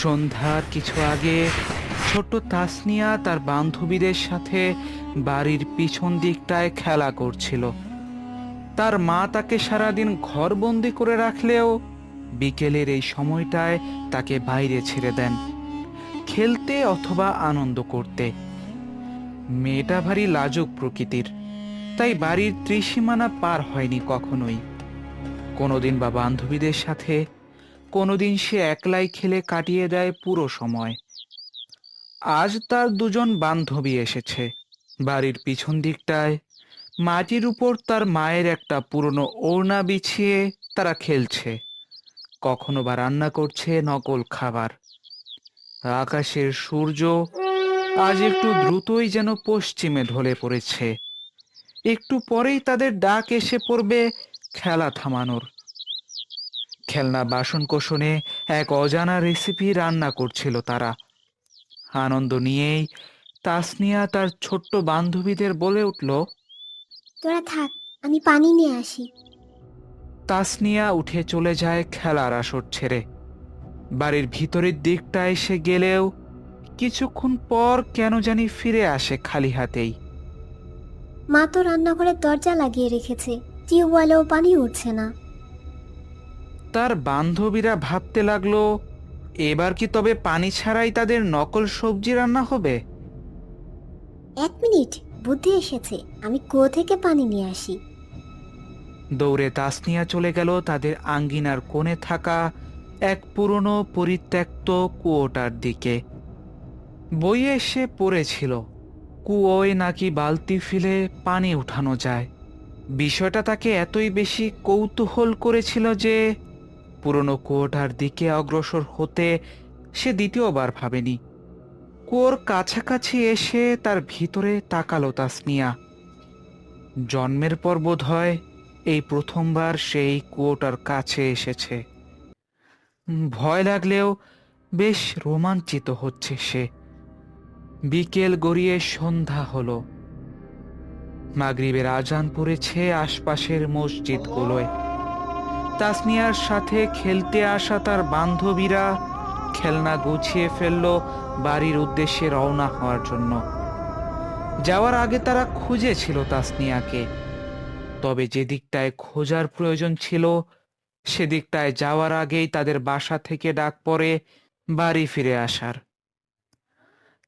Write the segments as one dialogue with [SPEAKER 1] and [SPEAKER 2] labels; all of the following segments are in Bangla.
[SPEAKER 1] সন্ধ্যার কিছু আগে, ছোট্ট তাসনিয়া তার বান্ধবীদের সাথে বাড়ির পিছন দিকটায় খেলা করছিল। তার মা তাকে সারাদিন ঘরবন্দি করে রাখলেও বিকেলের এই সময়টায় তাকে বাইরে ছেড়ে দেন, খেলতে অথবা আনন্দ করতে। মেয়েটা ভারী লাজুক প্রকৃতির, তাই বাড়ির ত্রিসীমানা পার হয়নি কখনোই। কোনোদিন বা বান্ধবীদের সাথে কোনোদিন সে একলাই খেলে কাটিয়ে দেয় পুরো সময়। আজ তার দুজন বান্ধবী এসেছে। বাড়ির পিছন দিকটায়, মাটির উপর তার মায়ের একটা পুরনো ওড়না বিছিয়ে তারা খেলছে। কখনো বা রান্না করছে নকল খাবার। আকাশের সূর্য আজ একটু দ্রুতই যেন পশ্চিমে ঢলে পড়েছে। একটু পরেই তাদের ডাক এসে পড়বে খেলা থামানোর। খেলনা বাসন কোষণে এক অজানা রেসিপি রান্না করছিল তারা। আনন্দ নিয়েই তাসনিয়া তার ছোট্ট বান্ধবীদের বলে উঠল
[SPEAKER 2] তোরা থাক আমি পানি নিয়ে আসি।
[SPEAKER 1] তাসনিয়া উঠে চলে যায় খেলার আসর ছেড়ে। বাড়ির ভিতরের দিকটা এসে গেলেও কিছুক্ষণ পর কেন জানি ফিরে আসে খালি হাতেই।
[SPEAKER 2] মা তো রান্নাঘরের দরজা লাগিয়ে রেখেছে টিউবওয়েলেও পানি উঠছে না।
[SPEAKER 1] তার বান্ধবীরা ভাবতে লাগল এবার কি তবে পানি ছাড়াই তাদের নকল সবজি রান্না হবে?
[SPEAKER 2] এক মিনিট বুদ্ধি এসেছে। আমি কুয়ো থেকে পানি নিয়ে আসি।
[SPEAKER 1] দৌড়ে তাসনিয়া চলে গেল তাদের আঙ্গিনার কোণে থাকা এক পুরনো পরিত্যক্ত কুয়োটার দিকে। বইয়ে সে পড়েছিল কুয়োয় নাকি বালতি ফেলে পানি উঠানো যায়। বিষয়টা তাকে এতই বেশি কৌতূহল করেছিল যে পুরনো কুয়োটার দিকে অগ্রসর হতে সে দ্বিতীয়বার ভাবেনি। কুয়োর কাছাকাছি এসে তার ভিতরে তাকালো তাসনিয়া। জন্মের পর বোধ হয় এই প্রথমবার সেই কুয়োটার কাছে এসেছে। ভয় লাগলেও বেশ রোমাঞ্চিত হচ্ছে সে। বিকেল গড়িয়ে সন্ধ্যা হলো। মাগরিবের আজান পড়েছে আশপাশের মসজিদগুলোয়। তাসনিয়ার সাথে খেলতে আসা তার বান্ধবীরা খেলনা গুছিয়ে ফেলল বাড়ির উদ্দেশ্যে রওনা হওয়ার জন্য। যাওয়ার আগে তারা খুঁজেছিল তাসনিয়াকে। তবে যে দিকটায় খোঁজার প্রয়োজন ছিল সেদিকটায় যাওয়ার আগেই তাদের বাসা থেকে ডাক পড়ে বাড়ি ফিরে আসার।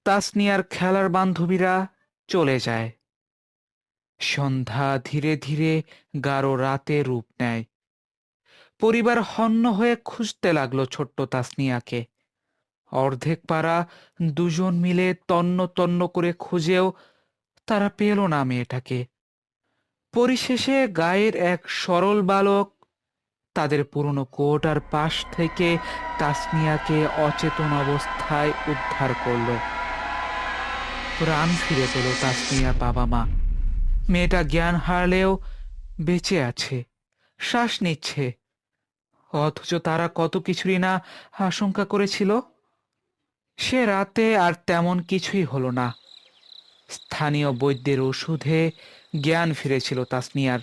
[SPEAKER 1] তাসনিয়ার খেলার বান্ধবীরা চলে যায়। সন্ধ্যা ধীরে ধীরে গাঢ় রাতে রূপ নেয়। পরিবার হন্য হয়ে খুঁজতে লাগল ছোট্ট তাসনিয়াকে। অর্ধেক পাড়া দুজন মিলে তন্ন তন্ন করে খুঁজেও তারা পেল না মেয়েটাকে। পরিশেষে গায়ের এক সরল বালক তাদের পুরনো কোটার পাশ থেকে তাসনিয়াকে অচেতন অবস্থায় উদ্ধার করল। প্রাণ ফিরে পেল তাসনিয়ার বাবা মা। মেয়েটা জ্ঞান হারলেও বেঁচে আছে, শ্বাস নিচ্ছে। অথচ তারা কত কিছুরই না আশঙ্কা করেছিল। সে রাতে আর তেমন কিছুই হলো না। স্থানীয় বৈদ্যের ওষুধে জ্ঞান ফিরেছিল তাসনিয়ার,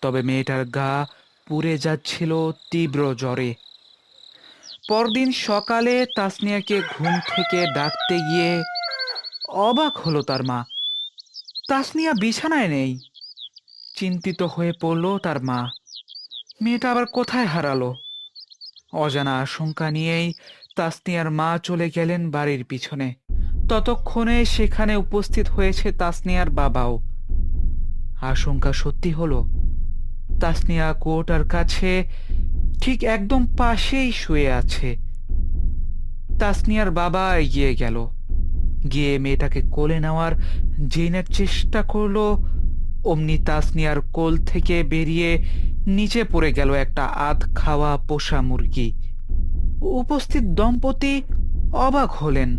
[SPEAKER 1] তবে মেয়েটার গা পুড়ে যাচ্ছিল তীব্র জ্বরে। পরদিন সকালে তাসনিয়াকে ঘুম থেকে ডাকতে গিয়ে অবাক হলো তার মা। তাসনিয়া বিছানায় নেই। চিন্তিত হয়ে পড়ল তার মা। মেয়েটা আবার কোথায় হারালো? অজানা আশঙ্কা নিয়েই তাসনিয়ার মা চলে গেলেন বাড়ির পিছনে। ততক্ষণে সেখানে উপস্থিত হয়েছে তাসনিয়ার বাবাও। আশঙ্কা সত্যি হলো, তাসনিয়া কোটার কাছে ঠিক একদম পাশেই শুয়ে আছে। তাসনিয়ার বাবা এগিয়ে গেল। গিয়ে মেয়েটাকে কোলে নেওয়ার জেনের চেষ্টা করল, অমনি তাসনিয়ার কোল থেকে বেরিয়ে নিচে পড়ে গেল একটা আধ খাওয়া পোষা মুরগি। উপস্থিত দম্পতি অবাক হলেন।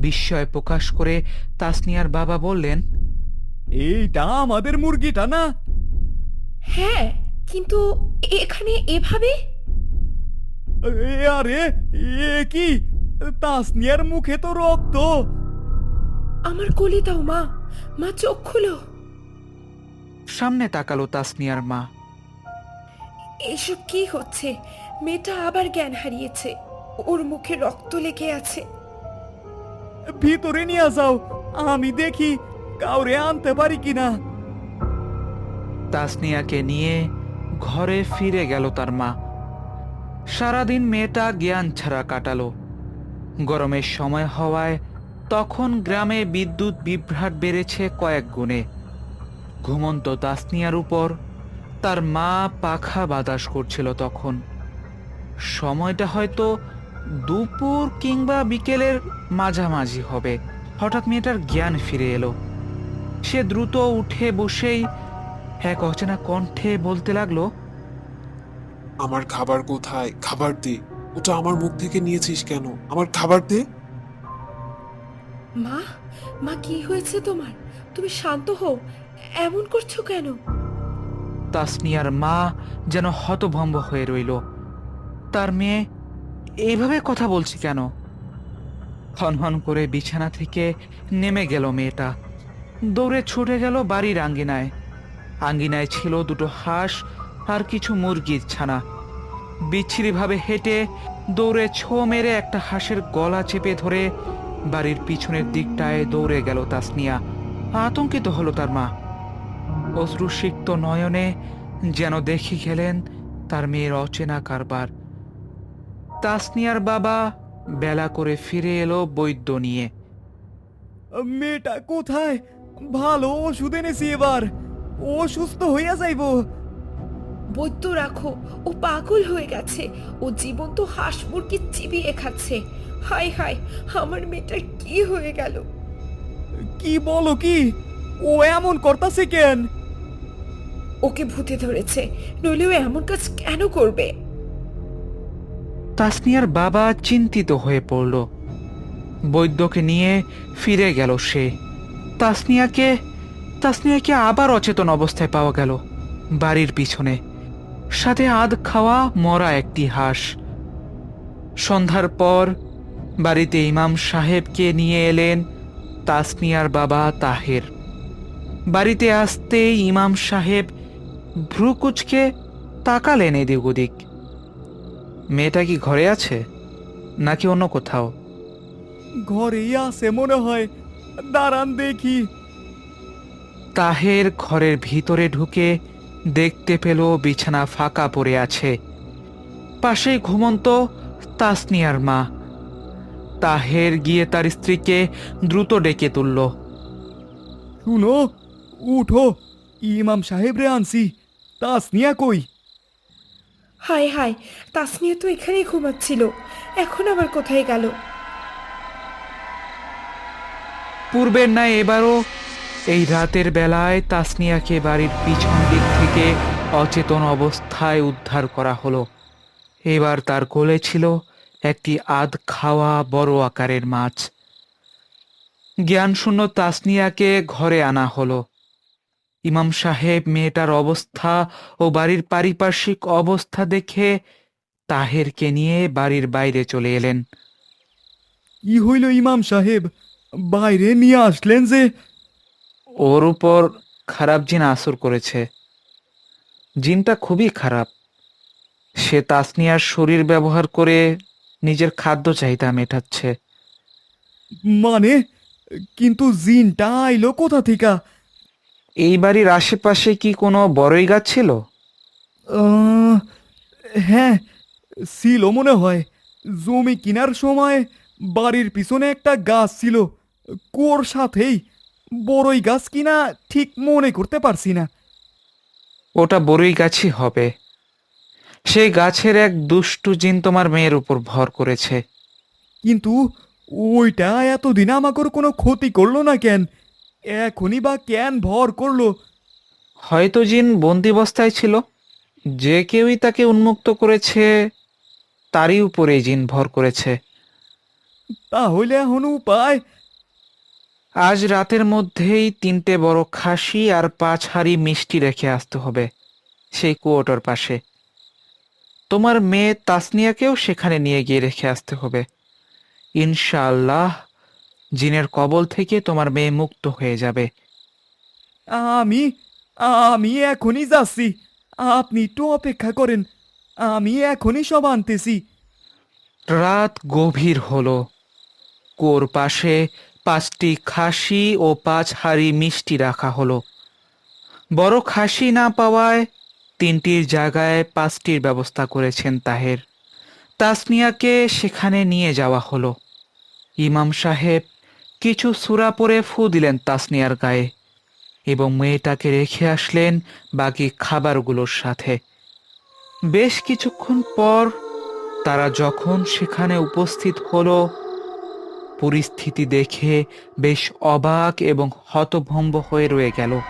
[SPEAKER 1] বিস্ময় প্রকাশ করে তাসনিয়ার বাবা বললেন
[SPEAKER 3] এইটা আমাদের মুরগিটা না?
[SPEAKER 4] হ্যাঁ কিন্তু এখানে এভাবে?
[SPEAKER 3] আরে এ কি? তাসনিয়ার মুখে তো রক্ত।
[SPEAKER 4] আমার কোলে দাও মা মা চোখ খুলো।
[SPEAKER 1] সামনে তাকালো তাসনিয়ার মা।
[SPEAKER 4] এসব কি হচ্ছে? মেয়েটা আবার জ্ঞান হারিয়েছে। ওর মুখে রক্ত লেগে আছে।
[SPEAKER 3] ভিতরে নিয়ে যাও। আমি দেখি কাউরে আনতে পারি কিনা।
[SPEAKER 1] তাসনিয়াকে নিয়ে ঘরে ফিরে গেল তার মা। সারাদিন মেয়েটা জ্ঞান ছাড়া কাটালো। গরমের সময় হওয়ায় তখন গ্রামে বিদ্যুৎ বিভ্রাট বেড়েছে কয়েক গুণে। ঘুমন্ত তাসনিয়ার উপর তার মা পাখা বাতাস করছিল তখন। সময়টা হয়তো দুপুর কিংবা বিকেলের মাঝামাঝি হবে। হঠাৎ মেয়েটার জ্ঞান ফিরে এলো। সে দ্রুত উঠে বসেই এক অচেনা কণ্ঠে বলতে লাগল
[SPEAKER 5] আমার খাবার কোথায়? খাবার দে। ওটা আমার মুখ থেকে নিয়েছিস কেন? আমার খাবার দে।
[SPEAKER 4] মা মা কি হয়েছে তোমার? তুমি শান্ত হও। এমন করছ কেন?
[SPEAKER 1] তাসনিয়ার মা যেন হতভম্ব হয়ে রইল। তার মেয়ে, এইভাবে কথা বলছে কেন? হনহন করে বিছানা থেকে নেমে গেল মেয়েটা। দৌড়ে ছুটে গেল বাড়ির আঙ্গিনায়। আঙ্গিনায় ছিল দুটো হাঁস আর কিছু মুরগির ছানা। বিচ্ছিরিভাবে হেঁটে দৌড়ে ছো মেরে একটা হাঁসের গলা চেপে ধরে বাড়ির পিছনের দিকটায় দৌড়ে গেল তাসনিয়া। আতঙ্কিত হলো তার মা। অশ্রুসিক্ত নয়নে যেন দেখে গেলেন তার মেয়ের অচেনা কারবার। তাসনিয়ার বাবা বেলা করে ফিরে এলো বৈদ্য নিয়ে।
[SPEAKER 3] মেয়েটা কোথায়? ভালো ওষুধ এনেছি এবার। ও সুস্থ হইয়া যাইব।
[SPEAKER 4] বৈদ্য রাখো ও পাগল হয়ে গেছে। ও জীবন তো হাঁস মুরগি চিবিয়ে খাচ্ছে। হাই হাই আমার মেয়েটার কি হয়ে গেল?
[SPEAKER 3] কি বলো কি? ও এমন করতাছে কেন?
[SPEAKER 4] ওকে ভূতে ধরেছে, নইলেও এমন কাজ কেন করবে?
[SPEAKER 1] তাসনিয়ার বাবা চিন্তিত হয়ে পড়ল। বৈদ্যকে নিয়ে ফিরে গেল সে। তাসনিয়াকে তাসনিয়াকে আবার অচেতন অবস্থায় পাওয়া গেল বাড়ির পিছনে। সাথে আধ খাওয়া মরা একটি হাঁস। সন্ধ্যার পর বাড়িতে ইমাম সাহেবকে নিয়ে এলেন তাসনিয়ার বাবা তাহের। বাড়িতে আসতে ইমাম সাহেব ভ্রুকুচকে তাকালেন এদিক ওদিক মেয়েটা কি ঘরে আছে নাকি অন্য কোথাও?
[SPEAKER 3] ঘরেই আছে মনে হয়। দাঁড়ান দেখি।
[SPEAKER 1] তাহের ঘরের ভিতরে ঢুকে দেখতে পেল বিছানা ফাঁকা পড়ে আছে। পাশে ঘুমন্ত তাসনিয়ার মা। তাহের গিয়ে তার স্ত্রীকে দ্রুত ডেকে তুলল।
[SPEAKER 3] শুনো উঠো। ইমাম সাহেব রে আনছি। তাসনিয়া কই?
[SPEAKER 4] হাই হায় তাসনিয়া তো এখানেই ঘুমাচ্ছিল। এখন আবার কোথায় গেল?
[SPEAKER 1] পূর্বের ন্যায় এবারও এই রাতের বেলায় তাসনিয়াকে বাড়ির পিছন দিক থেকে অচেতন অবস্থায় উদ্ধার করা হলো। এবার তার কোলে ছিল একটি আধ খাওয়া বড় আকারের মাছ। জ্ঞানশূন্য তাসনিয়াকে ঘরে আনা হলো। ইমাম সাহেব মেয়েটার অবস্থা ও বাড়ির পারিপার্শ্বিক অবস্থা দেখে তাহেরকে নিয়ে বাড়ির বাইরে চলে এলেন।
[SPEAKER 3] কি হইল ইমাম সাহেব? বাইরে নিয়ে আসলেন যে।
[SPEAKER 1] ওর উপর খারাপ জিন আসর করেছে। জিনটা খুবই খারাপ। সে তাসনিয়ার শরীর ব্যবহার করে নিজের খাদ্য চাহিদা মেটাচ্ছে।
[SPEAKER 3] মানে? কিন্তু জিনটা আইলো কোথা থেকে?
[SPEAKER 1] এই বাড়ির আশেপাশে কি কোনো বড়ই গাছ ছিল?
[SPEAKER 3] আহ, হ্যাঁ ছিল মনে হয়। জমি কিনার সময় বাড়ির পিছনে একটা গাছ ছিল। কোর সাথেই বড়ই গাছ কিনা ঠিক মনে করতে পারছি না।
[SPEAKER 1] ওটা বড়ই গাছই হবে। সেই গাছের এক দুষ্টু জিন তোমার মেয়ের উপর ভর করেছে।
[SPEAKER 3] কিন্তু ওইটা এতদিন আমাকে কোনো ক্ষতি করল না কেন? এখনই বা কেন ভর করল।
[SPEAKER 1] হয়তো জিন বন্দিবস্থায় ছিল। যে কেউই তাকে উন্মুক্ত করেছে তারই উপরে জিন ভর করেছে।
[SPEAKER 3] তাহলে এখন উপায়?
[SPEAKER 1] আজ রাতের মধ্যেই তিনটে বড় খাসি আর পাঁচ হাঁড়ি মিষ্টি রেখে আসতে হবে সেই কুয়োটার পাশে। তোমার মেয়ে তাসনিয়াকেও সেখানে নিয়ে গিয়ে রেখে আসতে হবে। ইনশাআল্লাহ। জিনের কবল থেকে তোমার মেয়ে মুক্ত হয়ে যাবে।
[SPEAKER 3] আমি আমি এখনই যাচ্ছি। আপনি একটু অপেক্ষা করেন। আমি এখনই সব আনতেছি।
[SPEAKER 1] রাত গভীর হলো। কোর পাশে পাঁচটি খাসি ও পাঁচ হাঁড়ি মিষ্টি রাখা হলো। বড় খাসি না পাওয়ায় তিনটির জায়গায় পাঁচটির ব্যবস্থা করেছেন তাহের। তাসনিয়াকে সেখানে নিয়ে যাওয়া হলো। ইমাম সাহেব কিছু সুরা পরে ফু দিলেন তাসনিয়ার গায়ে এবং মেয়েটাকে রেখে আসলেন বাকি খাবারগুলোর সাথে। বেশ কিছুক্ষণ পর তারা যখন সেখানে উপস্থিত হলো, পরিস্থিতি দেখে বেশ অবাক এবং হতভম্ব হয়ে রয়ে গেল।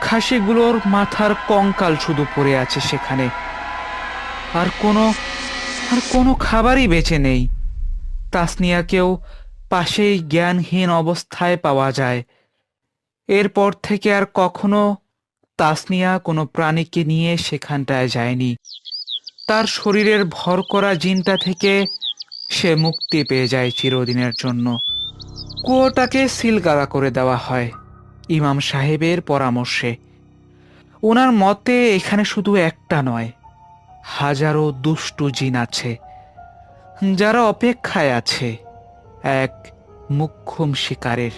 [SPEAKER 1] খাসিগুলোর মাথার কঙ্কাল শুধু পড়ে আছে সেখানে। আর কোনো আর কোনো খাবারই বেঁচে নেই। তাসনিয়াকেও পাশেই জ্ঞানহীন অবস্থায় পাওয়া যায়। এরপর থেকে আর কখনো তাসনিয়া কোনো প্রাণীকে নিয়ে সেখানটায় যায়নি। তার শরীরের ভর করা জিনটা থেকে সে মুক্তি পেয়ে যায় চিরদিনের জন্য। কুয়োটাকে সিলগালা করে দেওয়া হয় ইমাম সাহেবের পরামর্শে। ওনার মতে এখানে শুধু একটা নয়, হাজারো দুষ্টু জিন আছে, যারা অপেক্ষায় আছে। এক মুখ্যম শিকারের